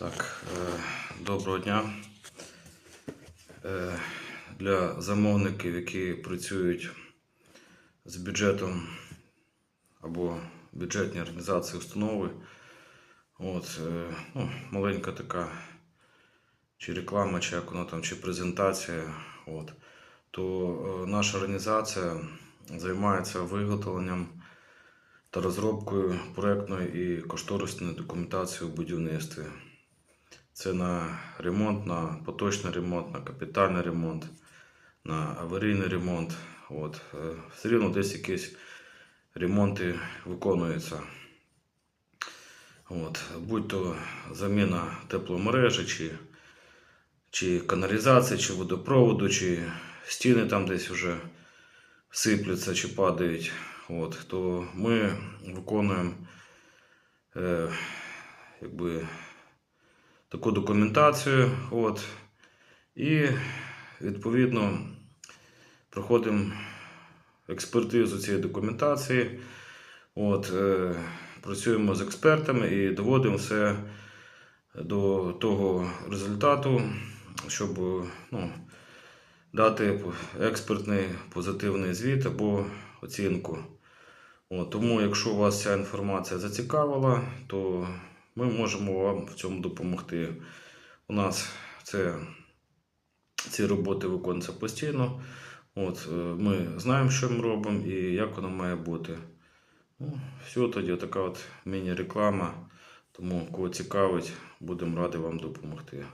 Так, е, доброго дня. Е, Для замовників, які працюють з бюджетом або бюджетні організації, установи, от, е, ну, маленька така чи реклама, чи як воно там, чи презентація, от, то наша організація займається виготовленням та розробкою проектної і кошторисної документації у будівництві. Це на ремонт, на поточний ремонт, на капітальний ремонт, на аварійний ремонт. От. е, Все рівно десь якісь ремонти виконуються. От. Будь то заміна тепломережі, чи, чи каналізації, чи водопроводу, чи стіни там десь вже сипляться чи падають. От. То ми виконуємо е, якби, таку документацію. От, і відповідно проходимо експертизу цієї документації. От, е, працюємо з експертами і доводимо все до того результату, щоб ну, дати експертний позитивний звіт або оцінку. От, тому, якщо вас ця інформація зацікавила, то ми можемо вам в цьому допомогти. У нас це, ці роботи виконуються постійно. От, е, ми знаємо, що ми робимо і як воно має бути. Ну, все, тоді така от міні-реклама. Тому кого цікавить, будемо раді вам допомогти.